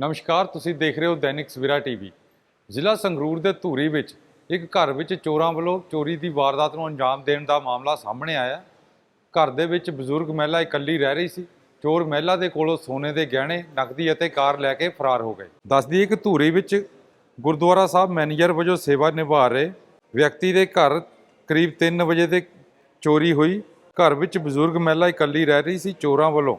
ਨਮਸਕਾਰ, ਤੁਸੀਂ ਦੇਖ ਰਹੇ ਹੋ ਦੈਨਿਕ ਸਵੇਰਾ ਟੀਵੀ। ਜ਼ਿਲ੍ਹਾ ਸੰਗਰੂਰ ਦੇ ਧੂਰੀ ਵਿੱਚ ਇੱਕ ਘਰ ਵਿੱਚ ਚੋਰਾਂ ਵੱਲੋਂ ਚੋਰੀ ਦੀ ਵਾਰਦਾਤ ਨੂੰ ਅੰਜਾਮ ਦੇਣ ਦਾ ਮਾਮਲਾ ਸਾਹਮਣੇ ਆਇਆ। ਘਰ ਦੇ ਵਿੱਚ ਬਜ਼ੁਰਗ ਮਹਿਲਾ ਇਕੱਲੀ ਰਹਿ ਰਹੀ ਸੀ। ਚੋਰ ਮਹਿਲਾ ਦੇ ਕੋਲੋਂ ਸੋਨੇ ਦੇ ਗਹਿਣੇ, ਨਕਦੀ ਅਤੇ ਕਾਰ ਲੈ ਕੇ ਫਰਾਰ ਹੋ ਗਏ। ਦੱਸਦੀ ਹੈ ਕਿ ਧੂਰੀ ਵਿੱਚ ਗੁਰਦੁਆਰਾ ਸਾਹਿਬ ਮੈਨੇਜਰ ਵਜੋਂ ਸੇਵਾ ਨਿਭਾ ਰਹੇ ਵਿਅਕਤੀ ਦੇ ਘਰ ਕਰੀਬ 3 ਵਜੇ ਦੇ ਚੋਰੀ ਹੋਈ। ਘਰ ਵਿੱਚ ਬਜ਼ੁਰਗ ਮਹਿਲਾ ਇਕੱਲੀ ਰਹਿ ਰਹੀ ਸੀ। ਚੋਰਾਂ ਵੱਲੋਂ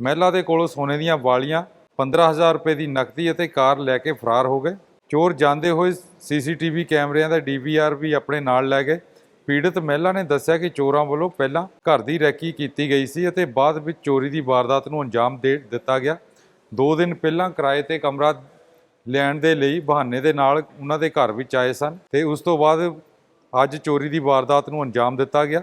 ਮਹਿਲਾ ਦੇ ਕੋਲੋਂ ਸੋਨੇ ਦੀਆਂ ਵਾਲੀਆਂ 15000 ਰੁਪਏ ਦੀ ਨਕਦੀ ਅਤੇ ਕਾਰ ਲੈ ਕੇ ਫਰਾਰ ਹੋ ਗਏ। ਚੋਰ ਜਾਂਦੇ ਹੋਏ ਸੀਸੀਟੀਵੀ ਕੈਮਰਿਆਂ ਦਾ ਡੀਵੀਆਰ ਵੀ ਆਪਣੇ ਨਾਲ ਲੈ ਗਏ। ਪੀੜਤ ਮਹਿਲਾ ਨੇ ਦੱਸਿਆ ਕਿ ਚੋਰਾਂ ਵੱਲੋਂ ਪਹਿਲਾਂ ਘਰ ਦੀ ਰੈਕੀ ਕੀਤੀ ਗਈ ਸੀ ਅਤੇ ਬਾਅਦ ਵਿੱਚ ਚੋਰੀ ਦੀ ਵਾਰਦਾਤ ਨੂੰ ਅੰਜਾਮ ਦੇ ਦਿੱਤਾ ਗਿਆ। ਦੋ ਦਿਨ ਪਹਿਲਾਂ ਕਿਰਾਏ ਤੇ ਕਮਰਾ ਲੈਣ ਦੇ ਲਈ ਬਹਾਨੇ ਦੇ ਨਾਲ ਉਹਨਾਂ ਦੇ ਘਰ ਵਿੱਚ ਆਏ ਸਨ ਤੇ ਉਸ ਤੋਂ ਬਾਅਦ ਅੱਜ ਚੋਰੀ ਦੀ ਵਾਰਦਾਤ ਨੂੰ ਅੰਜਾਮ ਦਿੱਤਾ ਗਿਆ।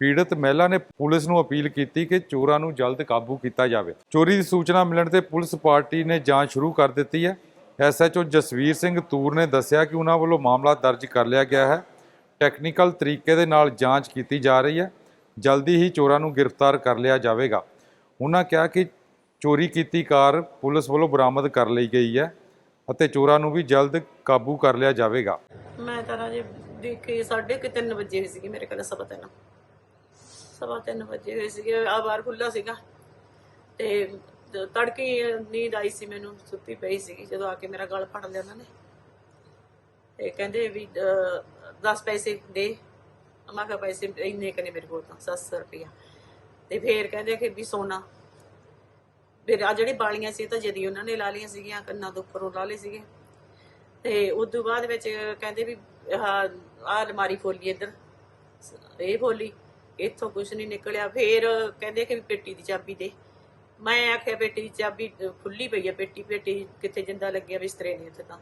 ਪੀੜਤ ਮਹਿਲਾ ਨੇ ਪੁਲਿਸ ਨੂੰ ਅਪੀਲ ਕੀਤੀ ਕਿ ਚੋਰਾਂ ਨੂੰ ਜਲਦ ਕਾਬੂ ਕੀਤਾ ਜਾਵੇ। ਚੋਰੀ ਦੀ ਸੂਚਨਾ ਮਿਲਣ ਤੇ ਪੁਲਿਸ ਪਾਰਟੀ ਨੇ ਜਾਂਚ ਸ਼ੁਰੂ ਕਰ ਦਿੱਤੀ ਹੈ। ਐਸਐਚਓ ਜਸਵੀਰ ਸਿੰਘ ਤੂਰ ਨੇ ਦੱਸਿਆ ਕਿ ਉਹਨਾਂ ਵੱਲੋਂ ਮਾਮਲਾ ਦਰਜ ਕਰ ਲਿਆ ਗਿਆ ਹੈ। ਟੈਕਨੀਕਲ ਤਰੀਕੇ ਦੇ ਨਾਲ ਜਾਂਚ ਕੀਤੀ ਜਾ ਰਹੀ ਹੈ। ਜਲਦੀ ਹੀ ਚੋਰਾਂ ਨੂੰ ਗ੍ਰਿਫਤਾਰ ਕਰ ਲਿਆ ਜਾਵੇਗਾ। ਉਹਨਾਂ ਕਿਹਾ ਕਿ ਚੋਰੀ ਕੀਤੀ ਕਾਰ ਪੁਲਿਸ ਵੱਲੋਂ ਬਰਾਮਦ ਕਰ ਲਈ ਗਈ ਹੈ ਅਤੇ ਚੋਰਾਂ ਨੂੰ ਵੀ ਜਲਦ ਕਾਬੂ ਕਰ ਲਿਆ ਜਾਵੇਗਾ। ਮੈਂ ਤਾਂ ਰਾਜੇ ਦੇਖੇ ਸਾਢੇ ਕੁ ਵਜੇ ਹੋਏ ਮੇਰੇ ਕੋਲ ਸਵਾ ਤਿੰਨ। ਸਵਾ ਤਿੰਨ ਵਜੇ ਹੋਏ ਸੀਗੇ, ਆ ਬਾਹਰ ਖੁੱਲਾ ਸੀਗਾ। ਤੇ ਤ- ਤੜਕੇ ਨੀਂਦ ਆਈ ਸੀ ਮੈਨੂੰ, ਸੁੱਤੀ ਪਈ ਸੀਗੀ, ਜਦੋਂ ਆ ਕੇ ਮੇਰਾ ਗਲ ਫੜ ਲਿਆ ਉਹਨਾਂ ਨੇ। ਤੇ ਕਹਿੰਦੇ ਵੀ 10 ਪੈਸੇ ਦੇ। ਮੈਂ ਕਿਹਾ ਪੈਸੇ ਇੰਨੇ ਕਨੇ ਮੇਰੇ ਕੋਲ ਤਾਂ 700 ਰੁਪਇਆ। ਤੇ ਫੇਰ ਕਹਿੰਦੇ ਕਿ ਵੀ ਸੋਨਾ। ਫਿਰ ਆ ਜਿਹੜੀ ਬਾਲੀਆਂ ਸੀ ਤਾਂ ਜਦੀ ਉਹਨਾਂ ਨੇ ਲਾ ਲਈਆਂ ਸੀਗੀਆਂ, ਕੰਨਾਂ ਦੇ ਉੱਪਰੋਂ ਲਾ ਲਏ ਸੀਗੇ। ਤੇ ਉਸ ਤੋਂ ਬਾਅਦ ਵਿੱਚ ਕਹਿੰਦੇ ਵੀ, ਆਹ ਆਹ ਅਲਮਾਰੀ ਖੋਲੀ ਇੱਧਰ। ਇਹ ਫੋਲੀ ਇੱਥੋਂ ਕੁਝ ਨਹੀਂ ਨਿਕਲਿਆ, ਫੇਰ ਕਹਿੰਦੇ ਕਿ ਵੀ ਪੇਟੀ ਦੀ ਚਾਬੀ ਦੇ। ਮੈਂ ਆਖਿਆ, ਪੇਟੀ ਦੀ ਚਾਬੀ ਖੁੱਲੀ ਪਈ ਆ, ਪੇਟੀ ਪੇਟੀ ਕਿੱਥੇ ਜਿੰਦਾ ਲੱਗਿਆ, ਬਿਸਤਰੇ ਨੇ ਉੱਥੇ ਤਾਂ।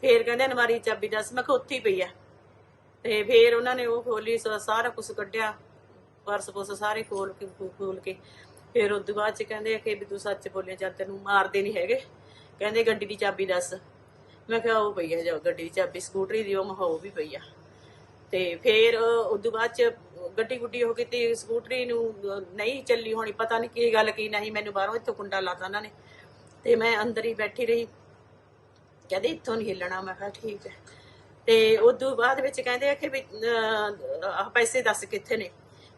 ਫੇਰ ਕਹਿੰਦੇ ਅਨਮਾਰੀ ਚਾਬੀ ਦੱਸ, ਮੈਂ ਕਿਹਾ ਉੱਥੇ ਪਈ ਆ। ਤੇ ਫੇਰ ਉਹਨਾਂ ਨੇ ਉਹ ਖੋਲੀ ਸਾਰਾ ਕੁਝ ਕੱਢਿਆ, ਪਰਸ ਪੁਰਸ ਸਾਰੇ ਖੋਲ ਕੇ ਖੋਲ ਕੇ ਫਿਰ ਉਸ ਤੋਂ ਬਾਅਦ ਚ ਕਹਿੰਦੇ ਕਿ ਵੀ ਤੂੰ ਸੱਚ ਬੋਲਿਆ ਚੱਲ ਤੈਨੂੰ ਮਾਰਦੇ ਨਹੀਂ ਹੈਗੇ। ਕਹਿੰਦੇ, ਗੱਡੀ ਦੀ ਚਾਬੀ ਦੱਸ। ਮੈਂ ਕਿਹਾ, ਉਹ ਪਈ ਆ ਜਾ ਗੱਡੀ ਦੀ ਚਾਬੀ, ਸਕੂਟਰੀ ਦੀ, ਉਹ ਮੈਂ ਕਿਹਾ ਵੀ ਪਈ ਆ। ਤੇ ਫੇਰ ਉਸ ਤੋਂ ਬਾਅਦ ਚ ਗੱਡੀ ਗੁੱਡੀ ਹੋ ਗਈ ਤੇ ਸਕੂਟਰੀ ਨੂੰ ਨਹੀਂ ਚੱਲੀ ਹੋਣੀ, ਪਤਾ ਨਹੀਂ ਕੀ ਗੱਲ ਕੀ ਨਹੀਂ, ਮੈਨੂੰ ਬਾਹਰੋਂ ਇੱਥੋਂ ਕੁੰਡਾ ਲਾਤਾ ਉਹਨਾਂ ਨੇ। ਤੇ ਮੈਂ ਅੰਦਰ ਹੀ ਬੈਠੀ ਰਹੀ। ਕਹਿੰਦੇ ਇੱਥੋਂ ਨਹੀਂ ਹਿੱਲਣਾ, ਮੈਂ ਕਿਹਾ ਠੀਕ ਹੈ। ਤੇ ਉਸ ਤੋਂ ਬਾਅਦ ਵਿੱਚ ਕਹਿੰਦੇ ਆ ਕਿ ਵੀ ਪੈਸੇ ਦੱਸ ਕਿੱਥੇ ਨੇ?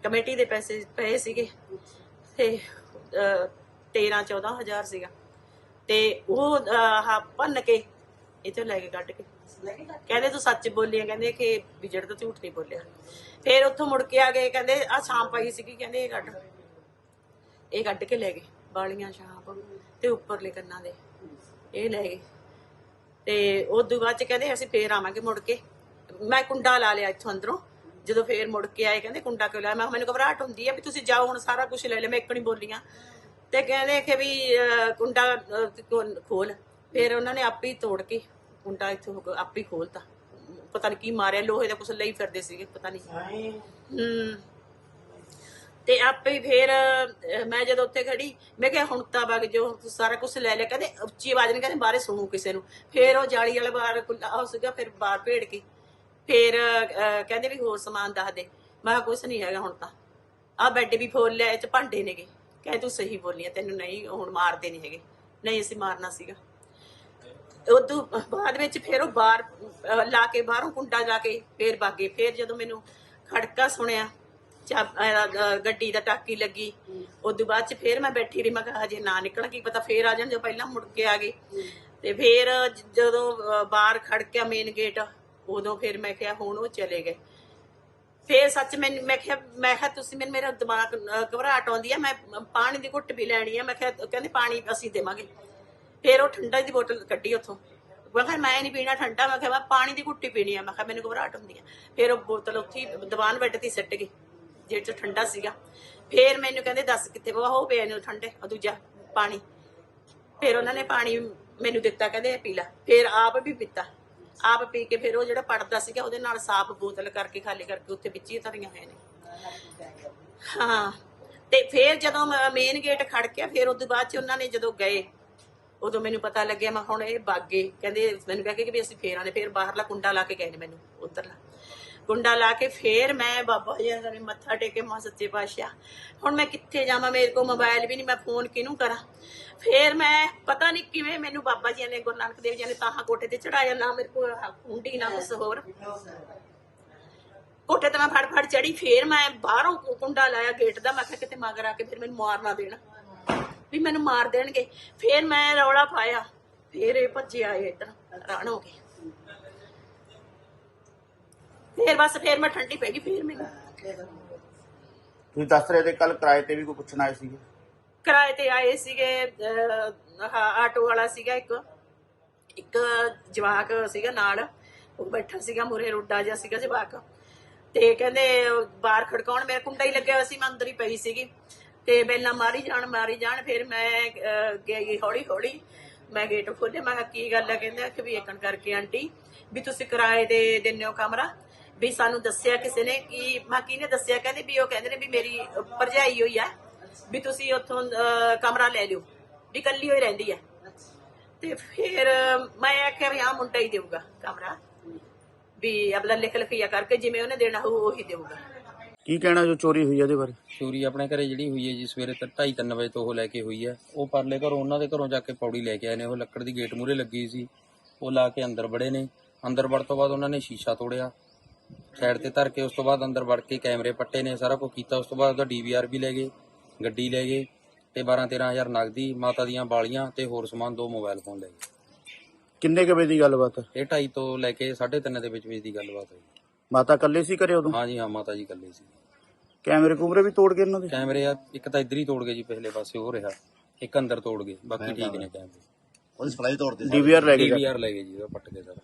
ਕਮੇਟੀ ਦੇ ਪੈਸੇ ਪਏ ਸੀਗੇ। ਤੇ 13 14000 ਸੀਗਾ। ਤੇ ਉਹ, ਆਹ, ਭੰਨ ਕੇ ਇੱਥੋਂ ਲੈ ਕੇ ਕੱਢ ਕੇ। ਕਹਿੰਦੇ ਤੂੰ ਸੱਚ ਬੋਲੀ ਆ, ਕਹਿੰਦੇ ਕਿ ਵਿਜੜ ਤਾਂ ਝੂਠ ਨਹੀਂ ਬੋਲਿਆ। ਫਿਰ ਉੱਥੋਂ ਮੁੜ ਕੇ ਆ ਗਏ, ਕਹਿੰਦੇ ਆ ਸ਼ਾਮ ਪਈ ਸੀਗੀ, ਕਹਿੰਦੇ ਇਹ ਕੱਢ। ਇਹ ਕੱਢ ਕੇ ਲੈ ਗਏ, ਬਾਲੀਆਂ ਛਾਪ ਤੇ ਉੱਪਰਲੇ ਕੰਨਾਂ ਦੇ। ਇਹ ਲੈ ਗਏ। ਤੇ ਉਦੋਂ ਬਾਅਦ ਚ ਕਹਿੰਦੇ ਅਸੀਂ ਫੇਰ ਆਵਾਂਗੇ ਮੁੜ ਕੇ। ਮੈਂ ਕੁੰਡਾ ਲਾ ਲਿਆ ਇੱਥੋਂ ਅੰਦਰੋਂ। ਜਦੋਂ ਫੇਰ ਮੁੜ ਕੇ ਆਏ, ਕਹਿੰਦੇ ਕੁੰਡਾ ਕਿਉਂ ਲਾਇਆ? ਮੈਂ ਮੈਨੂੰ ਘਬਰਾਹਟ ਹੁੰਦੀ ਹੈ ਵੀ ਤੁਸੀਂ ਜਾਓ ਹੁਣ, ਸਾਰਾ ਕੁਝ ਲੈ ਲੈ ਮੈਂ ਇੱਕ ਨਹੀਂ ਬੋਲੀਆਂ ਤੇ ਕਹਿੰਦੇ ਕਿ ਵੀ ਕੁੰਡਾ ਖੋਲ- ਖੋਲ। ਫਿਰ ਉਹਨਾਂ ਨੇ ਆਪੇ ਹੀ ਤੋੜ ਕੇ ਕੁੰਡਾ ਇੱਥੋਂ ਆਪੇ ਹੀ ਖੋਲਤਾ। ਪਤਾ ਨਹੀਂ ਕੀ ਮਾਰਿਆ ਲੋਹੇ ਦਾ ਕੁਝ ਲਈ ਫਿਰਦੇ ਸੀਗੇ ਪਤਾ ਨਹੀਂ। ਹੂੰ। ਤੇ ਆਪੇ ਹੀ ਫੇਰ ਮੈਂ ਜਦੋਂ ਉੱਥੇ ਖੜੀ ਮੈਂ ਕਿਹਾ ਹੁਣ ਤਾਂ ਵਗ ਜੋ ਸਾਰਾ ਕੁਝ ਲੈ ਲਿਆ। ਕਹਿੰਦੇ ਉੱਚੀ ਆਵਾਜ਼ ਨਹੀਂ ਕਹਿੰਦੇ ਬਾਹਰੇ ਸੁਣੂ ਕਿਸੇ ਨੂੰ। ਫੇਰ ਉਹ ਜਾਲੀ ਵਾਲਾ ਬਾਹਰ ਖੁੱਲਾ ਉਹ ਸੀਗਾ ਫਿਰ ਬਾਹਰ ਭੇੜ ਕੇ। ਫੇਰ ਕਹਿੰਦੇ ਵੀ ਹੋਰ ਸਮਾਨ ਦੱਸ ਦੇ। ਮੈਂ ਕਿਹਾ ਕੁਝ ਨਹੀਂ ਹੈਗਾ ਹੁਣ ਤਾਂ। ਆਹ ਬੈੱਡ ਵੀ ਫੋਲ ਲਿਆ ਇਹ ਚ ਭਾਂਡੇ ਨੇਗੇ। ਕਹੇ ਤੂੰ ਸਹੀ ਬੋਲੀ ਆ ਤੈਨੂੰ ਨਹੀਂ ਹੁਣ ਮਾਰਦੇ ਨਹੀਂ ਹੈਗੇ। ਨਹੀਂ ਅਸੀਂ ਮਾਰਨਾ ਸੀਗਾ। ਉਦੋਂ ਬਾਅਦ ਵਿੱਚ ਫਿਰ ਉਹ ਬਾਹਰ ਲਾ ਕੇ ਬਾਹਰੋਂ ਕੁੰਡਾ ਲਾ ਕੇ ਫੇਰ ਬਾਗੇ। ਫੇਰ ਜਦੋਂ ਮੈਨੂੰ ਖੜਕਾ ਸੁਣਿਆ ਗੱਡੀ ਦਾ ਟਾਕੀ ਲੱਗੀ ਉਦੋਂ ਬਾਅਦ ਚ ਫੇਰ ਮੈਂ ਬੈਠੀ ਰਹੀ ਮੈਂ ਕਿਹਾ ਹਜੇ ਨਾ ਨਿਕਲਣ ਕੀ ਪਤਾ ਫੇਰ ਆ ਜਾਣ ਜੋ ਪਹਿਲਾਂ ਮੁੜ ਕੇ ਆ ਗਏ। ਤੇ ਫੇਰ ਜਦੋਂ ਬਾਹਰ ਖੜਕਿਆ ਮੇਨ ਗੇਟ ਉਦੋਂ ਫਿਰ ਮੈਂ ਕਿਹਾ ਹੁਣ ਉਹ ਚਲੇ ਗਏ। ਫੇਰ ਸੱਚ ਮੈਂ ਮੈਂ ਕਿਹਾ ਮੈਂ ਕਿਹਾ ਤੁਸੀਂ ਮੈਨੂੰ ਮੇਰਾ ਦਿਮਾਗ ਅਹ, ਘਬਰਾਹਟ ਆਉਂਦੀ ਹੈ ਮੈਂ ਪਾਣੀ ਦੀ ਘੁੱਟ ਵੀ ਲੈਣੀ ਹੈ ਮੈਂ ਕਿਹਾ ਕਹਿੰਦੇ ਪਾਣੀ ਅਸੀਂ ਦੇਵਾਂਗੇ। ਫਿਰ ਉਹ ਠੰਡਾ ਦੀ ਬੋਤਲ ਕੱਢੀ ਉੱਥੋਂ। ਮੈਂ ਕਿਹਾ, ਮੈਂ ਨਹੀਂ ਪੀਣਾ ਠੰਡਾ। ਮੈਂ ਕਿਹਾ, ਮੈਂ ਪਾਣੀ ਦੀ ਘੁੱਟੀ ਪੀਣੀ ਆ। ਮੈਂ ਕਿਹਾ, ਮੈਨੂੰ ਘਬਰਾਹਟ ਹੁੰਦੀ ਹੈ ਫਿਰ ਉਹ ਬੋਤਲ ਉੱਥੇ ਹੀ ਦੀਵਾਨ ਬੈੱਡ ਤੇ ਸਿੱਟ ਗਈ ਜਿਹੜੇ ਚ ਠੰਡਾ ਸੀਗਾ। ਫਿਰ ਮੈਨੂੰ ਕਹਿੰਦੇ, ਦੱਸ ਕਿੱਥੇ ਬਵਾ ਹੋ ਪਿਆ ਨੇ ਠੰਡੇ, ਉਹ ਦੂਜਾ ਪਾਣੀ। ਫਿਰ ਉਹਨਾਂ ਨੇ ਪਾਣੀ ਮੈਨੂੰ ਦਿੱਤਾ, ਕਹਿੰਦੇ, ਇਹ ਪੀ ਲੈ। ਫਿਰ ਆਪ ਵੀ ਪੀਤਾ। ਆਪ ਪੀ ਕੇ ਫਿਰ ਉਹ ਜਿਹੜਾ ਪੜਦਾ ਸੀਗਾ, ਉਹਦੇ ਨਾਲ ਸਾਫ਼ ਬੋਤਲ ਕਰਕੇ, ਖਾਲੀ ਕਰਕੇ ਉੱਥੇ ਵਿੱਚ ਹੀ ਧਰੀਆਂ ਹੋਏ ਨੇ। ਹਾਂ। ਤੇ ਫਿਰ ਜਦੋਂ ਮੇਨ ਗੇਟ ਖੜ ਗਿਆ ਫਿਰ ਉਸ ਤੋਂ ਬਾਅਦ ਚ ਉਹਨਾਂ ਨੇ ਜਦੋਂ ਗਏ ਉਦੋਂ ਮੈਨੂੰ ਪਤਾ ਲੱਗਿਆ, ਮੈਂ ਹੁਣ ਇਹ ਬਾਗੇ ਕਹਿੰਦੇ ਮੈਨੂੰ ਕਹਿ ਕੇ ਵੀ ਅਸੀਂ ਫੇਰ ਆਨੇ ਫੇਰ ਬਾਹਰਲਾ ਕੁੰਡਾ ਲਾ ਕੇ ਗਏ ਨੇ ਮੈਨੂੰ, ਉਧਰਲਾ। ਕੁੰਡਾ ਲਾ ਕੇ ਫੇਰ ਮੈਂ ਬਾਬਾ ਜੀ ਦੇ ਮੱਥਾ ਟੇਕੇ ਮਾ ਸੱਚੇ ਪਾਤਸ਼ਾਹ। ਹੁਣ ਮੈਂ ਕਿੱਥੇ ਜਾਵਾਂ, ਮੇਰੇ ਕੋਲ ਮੋਬਾਈਲ ਵੀ ਨਹੀਂ ਮੈਂ ਫੋਨ ਕਿਹਨੂੰ ਕਰਾਂ? ਫੇਰ ਮੈਂ ਪਤਾ ਨਹੀਂ ਕਿਵੇਂ ਮੈਨੂੰ ਬਾਬਾ ਜੀ ਨੇ, ਗੁਰੂ ਨਾਨਕ ਦੇਵ ਜੀ ਨੇ ਤਾਹਾਂ ਕੋਟੇ ਤੇ ਚੜਾਇਆ, ਨਾ ਮੇਰੇ ਕੋਲ ਕੁੰਡੀ, ਨਾ ਕੁਛ ਹੋਰ। ਕੋਠੇ ਤੇ ਮੈਂ ਫੜ ਫੜ ਚੜੀ, ਫੇਰ ਮੈਂ ਬਾਹਰੋਂ ਕੁੰਡਾ ਲਾਇਆ ਗੇਟ ਦਾ, ਮੈਂ ਕਿਹਾ ਕਿਤੇ ਮਗਰ ਆ ਕੇ ਫਿਰ ਮੈਨੂੰ ਮਾਰ ਨਾ ਦੇਣ। ਵੀ ਮੈਨੂੰ ਮਾਰ ਦੇਣਗੇ। ਫੇਰ ਮੈਂ ਰੌਲਾ ਪਾਇਆ। ਫੇਰ ਇਹ ਭੱਜੇ ਆਏ ਇੱਧਰ ਹੈਰਾਨ ਹੋ ਗਏ। ਫੇਰ ਬਸ ਫੇਰ ਮੈਂ ਠੰਡੀ ਪੈ ਗਈ ਫੇਰ ਮੈਨੂੰ। ਤੁਸੀਂ ਦੱਸ ਰਹੇ ਤੇ ਕੱਲ ਕਿਰਾਏ ਤੇ ਵੀ ਕੋਈ ਪੁੱਛਣ ਆਏ ਸੀਗੇ? ਕਿਰਾਏ ਤੇ ਆਏ ਸੀਗੇ ਅਹ, ਆਹ ਆਟੋ ਵਾਲਾ ਸੀਗਾ ਇੱਕ। ਇੱਕ ਜਵਾਕ ਸੀਗਾ ਨਾਲ। ਉਹ ਬੈਠਾ ਸੀਗਾ ਮੁਰੇ ਰੋਡਾ ਜਿਹਾ ਸੀਗਾ ਜਵਾਕ। ਤੇ ਕਹਿੰਦੇ ਬਾਹਰ ਖੜਕਾਉਣ ਮੇਰਾ ਕੁੰਡਾ ਹੀ ਲੱਗਿਆ ਹੋਇਆ ਸੀ ਮੈਂ ਅੰਦਰ ਹੀ ਪਈ ਸੀਗੀ। ਤੇ ਬੈਲਾਂ ਮਾਰੀ ਜਾਣ ਮਾਰੀ ਜਾਣ, ਫਿਰ ਮੈਂ ਗਈ ਹੌਲੀ ਹੌਲੀ। ਮੈਂ ਗੇਟ ਖੋਲ੍ਹਿਆ, ਮੈਂ ਕਿਹਾ, ਕੀ ਗੱਲ ਹੈ ਕਹਿੰਦੇ ਕਿ ਵੀ ਏਕਣ ਕਰਕੇ ਆਂਟੀ, ਵੀ ਤੁਸੀਂ ਕਿਰਾਏ ਦੇ ਦਿੰਦੇ ਹੋ ਕਮਰਾ। ਵੀ ਸਾਨੂੰ ਦੱਸਿਆ ਕਿਸੇ ਨੇ ਕਿ, ਮੈਂ ਕਿਹਨੇ ਦੱਸਿਆ? ਕਹਿੰਦੇ ਵੀ ਉਹ ਕਹਿੰਦੇ ਨੇ ਵੀ ਮੇਰੀ ਭਰਜਾਈ ਹੋਈ ਆ, ਵੀ ਤੁਸੀਂ ਉੱਥੋਂ ਕਮਰਾ ਲੈ ਲਿਓ, ਵੀ ਕੱਲੀ ਹੋਈ ਰਹਿੰਦੀ ਆ। ਤੇ ਫਿਰ ਮੈਂ ਆਖਿਆ ਵੀ ਆ ਮੁੰਡਾ ਹੀ ਦੇਊਗਾ ਕਮਰਾ, ਵੀ ਅਬਲਾ ਲਿਖ ਲਿਖਿਆ ਕਰਕੇ ਜਿਵੇਂ ਉਹਨੇ ਦੇਣਾ ਹੋਊ ਉਹੀ ਦੇਊਗਾ। ਕੀ ਕਹਿਣਾ ਜੋ ਚੋਰੀ ਹੋਈ ਹੈ ਇਹਦੇ ਬਾਰੇ? ਚੋਰੀ ਆਪਣੇ ਘਰੇ ਜਿਹੜੀ ਹੋਈ ਹੈ ਜੀ ਸਵੇਰੇ 2:30 ਵਜੇ ਤੋਂ ਉਹ ਲੈ ਕੇ ਹੋਈ ਹੈ। ਉਹ ਪਰਲੇ ਘਰੋਂ ਉਹਨਾਂ ਦੇ ਘਰੋਂ ਜਾ ਕੇ ਪੌੜੀ ਲੈ ਕੇ ਆਏ ਨੇ। ਉਹ ਲੱਕੜ ਦੀ ਗੇਟ ਮੂਰੇ ਲੱਗੀ ਸੀ। ਉਹ ਲਾ ਕੇ ਅੰਦਰ ਵੜੇ ਨੇ। ਅੰਦਰ ਵੜ ਤੋਂ ਬਾਅਦ ਉਹਨਾਂ ਨੇ ਸ਼ੀਸ਼ਾ ਤੋੜਿਆ। ਸਾਈਡ ਤੇ ਧਰ ਕੇ ਉਸ ਤੋਂ ਬਾਅਦ ਅੰਦਰ ਵੜ ਕੇ ਕੈਮਰੇ ਪੱਟੇ ਨੇ ਸਾਰਾ ਕੁਝ ਕੀਤਾ। ਉਸ ਤੋਂ ਬਾਅਦ ਉਹਦਾ ਡੀਵੀਆਰ ਵੀ ਲੈ ਗਏ ਗੱਡੀ ਲੈ ਗਏ ਤੇ 12 13000 ਨਗਦੀ ਮਾਤਾ ਦੀਆਂ ਬਾਲੀਆਂ ਤੇ ਹੋਰ ਸਮਾਨ ਦੋ ਮੋਬਾਈਲ ਫੋਨ ਲੈ ਗਏ। ਕਿੰਨੇ ਕੁ ਵਜੇ ਦੀ ਗੱਲਬਾਤ? ਹੈ ਇਹ 2:30 ਤੋਂ ਲੈ ਕੇ 3:30 ਦੇ ਵਿੱਚ ਵਿੱਚ ਦੀ ਗੱਲਬਾਤ ਹੋਈ। ਮਾਤਾ ਇਕੱਲੇ ਸੀ ਘਰੇ ਉਦੋਂ? ਹਾਂ ਜੀ ਹਾਂ ਮਾਤਾ ਜੀ ਇਕੱਲੇ ਸੀ। ਕੈਮਰੇ ਕੂਮਰੇ ਵੀ ਤੋੜ ਗਏ ਇਹਨਾਂ ਦੇ? ਕੈਮਰੇ ਆ ਇੱਕ ਤਾਂ ਇੱਧਰ ਹੀ ਤੋੜ ਗਏ ਜੀ ਪਹਿਲੇ ਪਾਸੇ ਹੋ ਰਿਹਾ। ਇੱਕ ਅੰਦਰ ਤੋੜ ਗਏ ਬਾਕੀ ਠੀਕ ਨੇ ਕੈਮਰੇ। ਉਹਦੀ ਸਪਲਾਈ ਤੋੜਦੇ ਡੀਵੀਆਰ ਲੈ ਗਏ ਡੀਵੀਆਰ ਲੈ ਗਏ ਜੀ ਉਹ ਪੱਟ ਕੇ ਸਾਰਾ।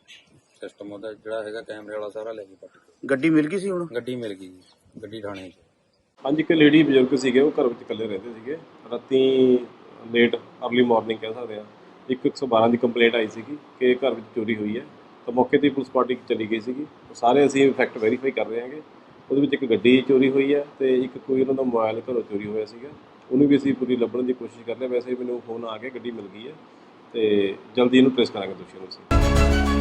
ਸਿਸਟਮ ਉਹਦਾ ਜਿਹੜਾ ਹੈਗਾ ਕੈਮਰੇ ਵਾਲਾ ਸਾਰਾ ਲੈ ਕੇ ਪੱਟ ਕੇ ਗੱਡੀ ਮਿਲ ਗਈ ਸੀ ਹੁਣ? ਗੱਡੀ ਮਿਲ ਗਈ ਜੀ ਗੱਡੀ ਥਾਣੇ 'ਚ। ਹਾਂਜੀ ਇੱਕ ਲੇਡੀ ਬਜ਼ੁਰਗ ਸੀਗੇ ਉਹ ਘਰ ਵਿੱਚ ਇਕੱਲੇ ਰਹਿੰਦੇ ਸੀਗੇ। ਰਾਤੀ ਲੇਟ ਅਰਲੀ ਮਾਰਨਿੰਗ ਕਹਿ ਸਕਦੇ ਆ ਇੱਕ 112 ਦੀ ਕੰਪਲੇਂਟ ਆਈ ਸੀਗੀ ਕਿ ਘਰ ਵਿੱਚ ਚੋਰੀ ਹੋਈ ਹੈ। ਤਾਂ ਮੌਕੇ ਤੇ ਪੁਲਿਸ ਪਾਰਟੀ ਚਲੀ ਗਈ ਸੀਗੀ। ਉਹ ਸਾਰੇ ਅਸੀਂ ਫੈਕਟ ਵੈਰੀਫਾਈ ਕਰ ਰਹੇ ਹਾਂਗੇ। ਉਹਦੇ ਵਿੱਚ ਇੱਕ ਗੱਡੀ ਚੋਰੀ ਹੋਈ ਹੈ ਤੇ ਇੱਕ ਕੋਈ ਉਹਨਾਂ ਦਾ ਮੋਬਾਈਲ ਘਰੋਂ ਚੋਰੀ ਹੋਇਆ ਸੀਗਾ। ਉਹਨੂੰ ਵੀ ਅਸੀਂ ਪੂਰੀ ਲੱਭਣ ਦੀ ਕੋਸ਼ਿਸ਼ ਕਰ ਰਹੇ ਹਾਂ। ਵੈਸੇ ਮੈਨੂੰ ਫੋਨ ਆ ਕੇ ਗੱਡੀ ਮਿਲ ਗਈ ਹੈ ਤੇ ਜਲਦੀ ਇਹਨੂੰ ਟ੍ਰੇਸ ਕਰਾਂਗੇ ਦੋਸ਼ੀ ਨੂੰ ਅਸੀਂ।